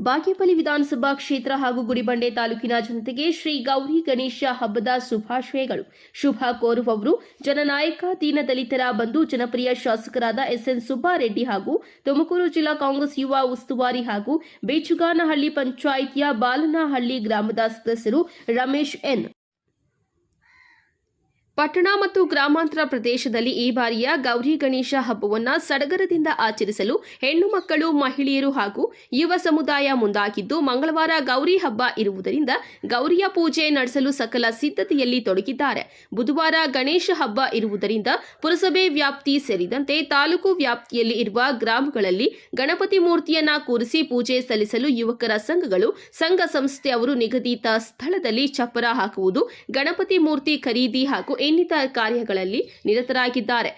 ಬಾಗೇಪಲ್ಲಿ ವಿಧಾನಸಭಾ ಕ್ಷೇತ್ರ ಹಾಗೂ ಗುಡಿಬಂಡೆ ತಾಲೂಕಿನ ಜನತೆಗೆ ಶ್ರೀ ಗೌರಿ ಗಣೇಶ ಹಬ್ಬದ ಶುಭಾಶಯಗಳು. ಶುಭ ಕೋರುವವರು ಜನನಾಯಕ ದೀನದಲಿತರ ಬಂಧು, ಜನಪ್ರಿಯ ಶಾಸಕರಾದ ಎಸ್ಎನ್ ಸುಬ್ಬಾರೆಡ್ಡಿ ಹಾಗೂ ತುಮಕೂರು ಜಿಲ್ಲಾ ಕಾಂಗ್ರೆಸ್ ಯುವ ಉಸ್ತುವಾರಿ ಹಾಗೂ ಬೇಚುಗಾನಹಳ್ಳಿ ಪಂಚಾಯಿತಿಯ ಬಾಲನಹಳ್ಳಿ ಗ್ರಾಮದ ಸದಸ್ಯರು ರಮೇಶ್ ಎನ್. ಪಟ್ಟಣ ಮತ್ತು ಗ್ರಾಮಾಂತರ ಪ್ರದೇಶದಲ್ಲಿ ಈ ಬಾರಿಯ ಗೌರಿ ಗಣೇಶ ಹಬ್ಬವನ್ನು ಸಡಗರದಿಂದ ಆಚರಿಸಲು ಹೆಣ್ಣು ಮಕ್ಕಳು, ಮಹಿಳೆಯರು ಹಾಗೂ ಯುವ ಸಮುದಾಯ ಮುಂದಾಗಿದ್ದು, ಮಂಗಳವಾರ ಗೌರಿ ಹಬ್ಬ ಇರುವುದರಿಂದ ಗೌರಿಯ ಪೂಜೆ ನಡೆಸಲು ಸಕಲ ಸಿದ್ಧತೆಯಲ್ಲಿ ತೊಡಗಿದ್ದಾರೆ. ಬುಧವಾರ ಗಣೇಶ ಹಬ್ಬ ಇರುವುದರಿಂದ ಪುರಸಭೆ ವ್ಯಾಪ್ತಿ ಸೇರಿದಂತೆ ತಾಲೂಕು ವ್ಯಾಪ್ತಿಯಲ್ಲಿ ಇರುವ ಗ್ರಾಮಗಳಲ್ಲಿ ಗಣಪತಿ ಮೂರ್ತಿಯನ್ನ ಕೂರಿಸಿ ಪೂಜೆ ಸಲ್ಲಿಸಲು ಯುವಕರ ಸಂಘಗಳು ಸಂಘ ಸಂಸ್ಥೆಯವರು ನಿಗದಿತ ಸ್ಥಳದಲ್ಲಿ ಚಪ್ಪರ ಹಾಕುವುದು, ಗಣಪತಿ ಮೂರ್ತಿ ಖರೀದಿ ಹಾಗೂ ಇನ್ನಿತರ ಕಾರ್ಯಗಳಲ್ಲಿ ನಿರತರಾಗಿದ್ದಾರೆ.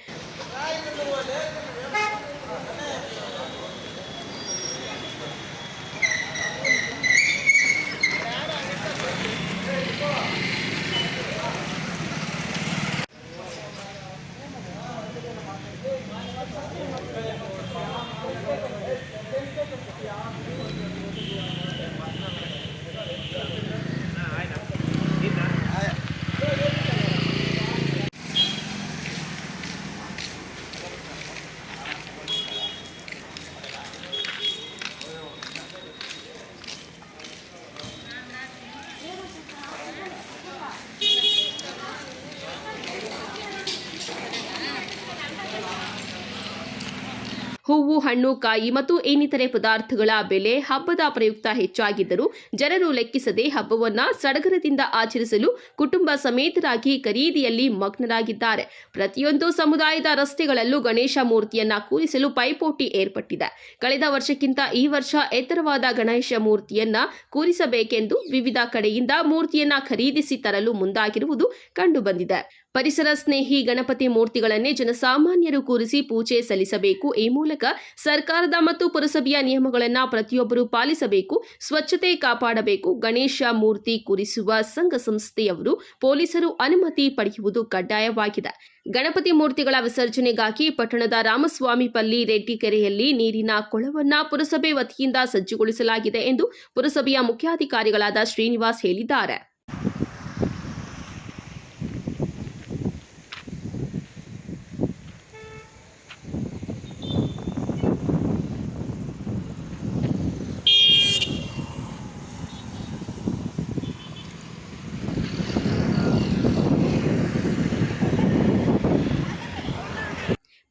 ಹೂವು, ಹಣ್ಣು, ಕಾಯಿ ಮತ್ತು ಇನ್ನಿತರೆ ಪದಾರ್ಥಗಳ ಬೆಲೆ ಹಬ್ಬದ ಪ್ರಯುಕ್ತ ಹೆಚ್ಚಾಗಿದ್ದರೂ ಜನರು ಲೆಕ್ಕಿಸದೆ ಹಬ್ಬವನ್ನ ಸಡಗರದಿಂದ ಆಚರಿಸಲು ಕುಟುಂಬ ಸಮೇತರಾಗಿ ಖರೀದಿಯಲ್ಲಿ ಮಗ್ನರಾಗಿದ್ದಾರೆ. ಪ್ರತಿಯೊಂದು ಸಮುದಾಯದ ರಸ್ತೆಗಳಲ್ಲೂ ಗಣೇಶ ಮೂರ್ತಿಯನ್ನ ಕೂರಿಸಲು ಪೈಪೋಟಿ ಏರ್ಪಟ್ಟಿದೆ. ಕಳೆದ ವರ್ಷಕ್ಕಿಂತ ಈ ವರ್ಷ ಎತ್ತರವಾದ ಗಣೇಶ ಮೂರ್ತಿಯನ್ನ ಕೂರಿಸಬೇಕೆಂದು ವಿವಿಧ ಕಡೆಯಿಂದ ಮೂರ್ತಿಯನ್ನ ಖರೀದಿಸಿ ತರಲು ಮುಂದಾಗಿರುವುದು ಕಂಡುಬಂದಿದೆ. ಪರಿಸರ ಸ್ನೇಹಿ ಗಣಪತಿ ಮೂರ್ತಿಗಳನ್ನೇ ಜನಸಾಮಾನ್ಯರು ಕೂರಿಸಿ ಪೂಜೆ ಸಲ್ಲಿಸಬೇಕು. ಈ ಮೂಲಕ ಸರ್ಕಾರದ ಮತ್ತು ಪುರಸಭೆಯ ನಿಯಮಗಳನ್ನು ಪ್ರತಿಯೊಬ್ಬರು ಪಾಲಿಸಬೇಕು, ಸ್ವಚ್ಛತೆ ಕಾಪಾಡಬೇಕು. ಗಣೇಶ ಮೂರ್ತಿ ಕೂರಿಸುವ ಸಂಘ ಸಂಸ್ಥೆಯವರು ಪೊಲೀಸರು ಅನುಮತಿ ಪಡೆಯುವುದು ಕಡ್ಡಾಯವಾಗಿದೆ. ಗಣಪತಿ ಮೂರ್ತಿಗಳ ವಿಸರ್ಜನೆಗಾಗಿ ಪಟ್ಟಣದ ರಾಮಸ್ವಾಮಿಪಲ್ಲಿ ರೆಡ್ಡಿಕೆರೆಯಲ್ಲಿ ನೀರಿನ ಕೊಳವನ್ನ ಪುರಸಭೆ ವತಿಯಿಂದ ಸಜ್ಜುಗೊಳಿಸಲಾಗಿದೆ ಎಂದು ಪುರಸಭೆಯ ಮುಖ್ಯಾಧಿಕಾರಿಗಳಾದ ಶ್ರೀನಿವಾಸ್ ಹೇಳಿದ್ದಾರೆ.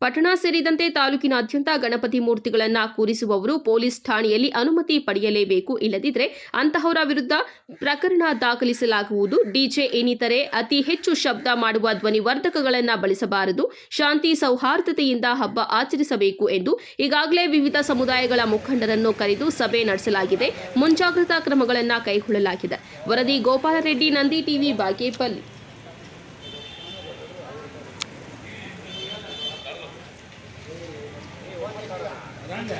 ಪಟ್ಟಣ ಸೇರಿದಂತೆ ತಾಲೂಕಿನಾದ್ಯಂತ ಗಣಪತಿ ಮೂರ್ತಿಗಳನ್ನು ಕೂರಿಸುವವರು ಪೊಲೀಸ್ ಠಾಣೆಯಲ್ಲಿ ಅನುಮತಿ ಪಡೆಯಲೇಬೇಕು. ಇಲ್ಲದಿದ್ದರೆ ಅಂತಹವರ ವಿರುದ್ಧ ಪ್ರಕರಣ ದಾಖಲಿಸಲಾಗುವುದು. ಡಿಜೆ ಇನ್ನಿತರೆ ಅತಿ ಹೆಚ್ಚು ಶಬ್ದ ಮಾಡುವ ಧ್ವನಿವರ್ಧಕಗಳನ್ನು ಬಳಸಬಾರದು. ಶಾಂತಿ ಸೌಹಾರ್ದತೆಯಿಂದ ಹಬ್ಬ ಆಚರಿಸಬೇಕು ಎಂದು ಈಗಾಗಲೇ ವಿವಿಧ ಸಮುದಾಯಗಳ ಮುಖಂಡರನ್ನು ಕರೆದು ಸಭೆ ನಡೆಸಲಾಗಿದೆ. ಮುಂಜಾಗ್ರತಾ ಕ್ರಮಗಳನ್ನು ಕೈಗೊಳ್ಳಲಾಗಿದೆ. ವರದಿ ಗೋಪಾಲರೆಡ್ಡಿ, ನಂದಿ ಟಿವಿ, ಬಾಗೇಪಲ್ಲಿ. அதாங்க